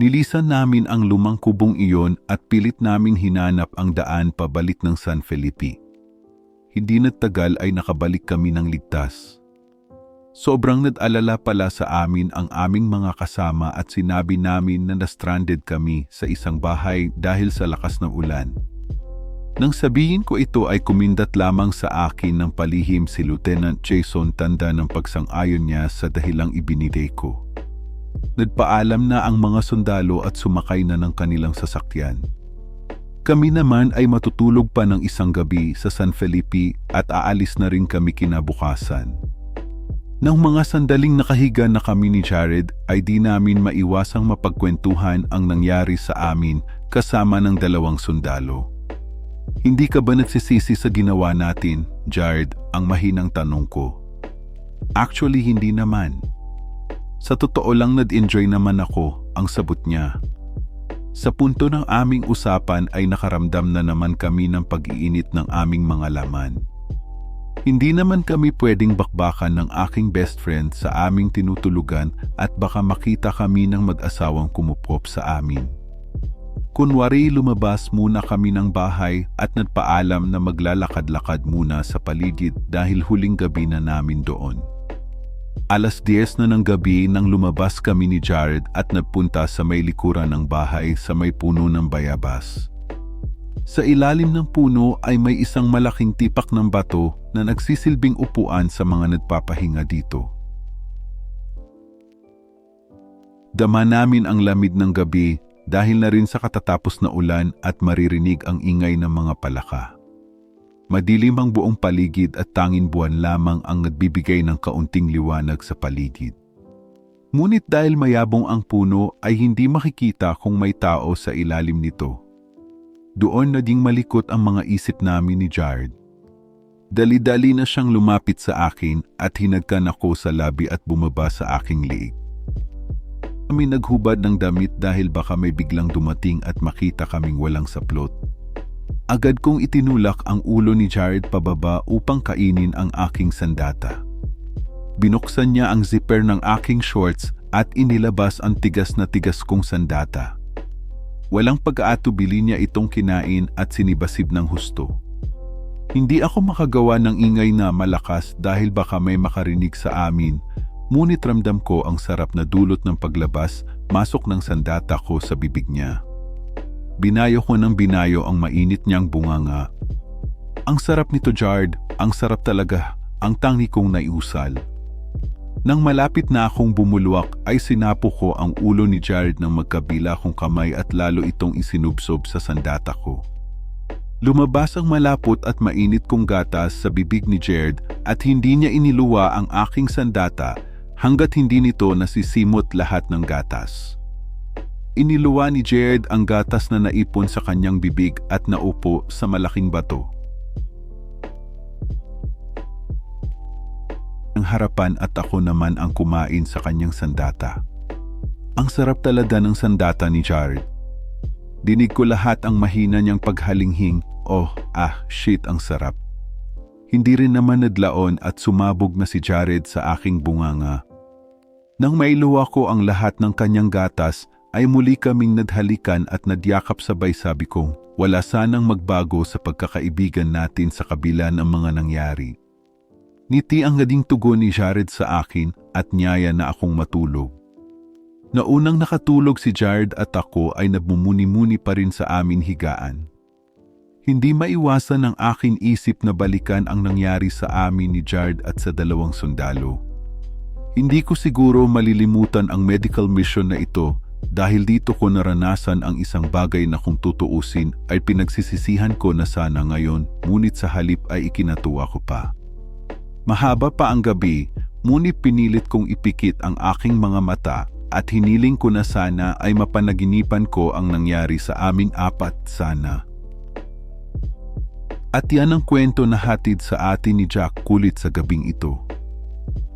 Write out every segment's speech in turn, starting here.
Nilisan namin ang lumang kubong iyon at pilit naming hinanap ang daan pabalik ng San Felipe. Hindi nagtagal ay nakabalik kami ng ligtas. Sobrang nag-alala pala sa amin ang aming mga kasama at sinabi namin na na-stranded kami sa isang bahay dahil sa lakas ng ulan. Nang sabihin ko ito ay kumindat lamang sa akin ng palihim si Lieutenant Jason tanda ng pagsang-ayon niya sa dahilang ibinigay ko. Nagpaalam na ang mga sundalo at sumakay na ng kanilang sasakyan. Kami naman ay matutulog pa ng isang gabi sa San Felipe at aalis na rin kami kinabukasan. Nang mga sandaling nakahiga na kami ni Jared ay di namin maiwasang mapagkwentuhan ang nangyari sa amin kasama ng dalawang sundalo. Hindi ka ba nagsisisi sa ginawa natin, Jared, ang mahinang tanong ko. Actually, hindi naman. Sa totoo lang nad-enjoy naman ako, ang sabot niya. Sa punto ng aming usapan ay nakaramdam na naman kami ng pag-iinit ng aming mga laman. Hindi naman kami pwedeng bakbakan ng aking best friend sa aming tinutulugan at baka makita kami ng mag-asawang kumupop sa amin. Kunwari lumabas muna kami ng bahay at nagpaalam na maglalakad-lakad muna sa paligid dahil huling gabi na namin doon. Alas 10 na ng gabi nang lumabas kami ni Jared at nagpunta sa may likuran ng bahay sa may puno ng bayabas. Sa ilalim ng puno ay may isang malaking tipak ng bato na nagsisilbing upuan sa mga nagpapahinga dito. Dama namin ang lamig ng gabi dahil na rin sa katatapos na ulan at maririnig ang ingay ng mga palaka. Madilim ang buong paligid at tangin buwan lamang ang nagbibigay ng kaunting liwanag sa paligid. Ngunit dahil mayabong ang puno ay hindi makikita kung may tao sa ilalim nito. Doon naging malikot ang mga isip namin ni Jared. Dali-dali na siyang lumapit sa akin at hinagkan ako sa labi at bumaba sa aking liig. Kami naghubad ng damit dahil baka may biglang dumating at makita kaming walang saplot. Agad kong itinulak ang ulo ni Jared pababa upang kainin ang aking sandata. Binuksan niya ang zipper ng aking shorts at inilabas ang tigas na tigas kong sandata. Walang pag-aatubili niya itong kinain at sinibasib ng husto. Hindi ako makagawa ng ingay na malakas dahil baka may makarinig sa amin, ngunit ramdam ko ang sarap na dulot ng paglabas, masok ng sandata ko sa bibig niya. Binayo ko ng binayo ang mainit niyang bunganga. Ang sarap nito, Jard. Ang sarap talaga. Ang tangi kong naiusal. Nang malapit na akong bumulwak ay sinapo ko ang ulo ni Jared ng magkabila kong kamay at lalo itong isinubsob sa sandata ko. Lumabas ang malapot at mainit kong gatas sa bibig ni Jared at hindi niya iniluwa ang aking sandata hanggat hindi nito nasisimot lahat ng gatas. Iniluwa ni Jared ang gatas na naipon sa kanyang bibig at naupo sa malaking bato. ang harapan at ako naman ang kumain sa kanyang sandata. Ang sarap talaga ng sandata ni Jared. Dinig ko lahat ang mahina niyang paghalinghing, oh ah shit ang sarap. Hindi rin naman nadlaon at sumabog na si Jared sa aking bunganga. Nang mailuwa ko ang lahat ng kanyang gatas, ay muli kaming nadhalikan at nadyakap sabay sabi kong, wala sanang magbago sa pagkakaibigan natin sa kabila ng mga nangyari. Ngiti ang naging tugon ni Jared sa akin at niyaya na akong matulog. Naunang nakatulog si Jared at ako ay nagmumuni-muni pa rin sa amin higaan. Hindi maiwasan ng aking isip na balikan ang nangyari sa amin ni Jared at sa dalawang sundalo. Hindi ko siguro malilimutan ang medical mission na ito dahil dito ko naranasan ang isang bagay na kung tutuusin ay pinagsisisihan ko na sana ngayon ngunit sa halip ay ikinatuwa ko pa. Mahaba pa ang gabi, ngunit pinilit kong ipikit ang aking mga mata at hiniling ko na sana ay mapanaginipan ko ang nangyari sa aming apat sana. At yan ang kwento na hatid sa atin ni Jack kulit sa gabing ito.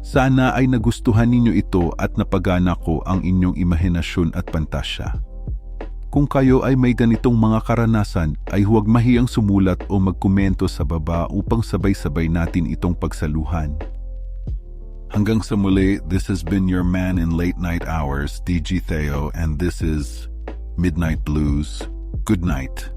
Sana ay nagustuhan ninyo ito at napagana ko ang inyong imahinasyon at pantasya. Kung kayo ay may ganitong mga karanasan ay huwag mahiyang sumulat o magkomento sa baba upang sabay-sabay natin itong pagsaluhan. Hanggang sa muli, this has been your man in late night hours, DG Theo, and this is Midnight Blues. Good night.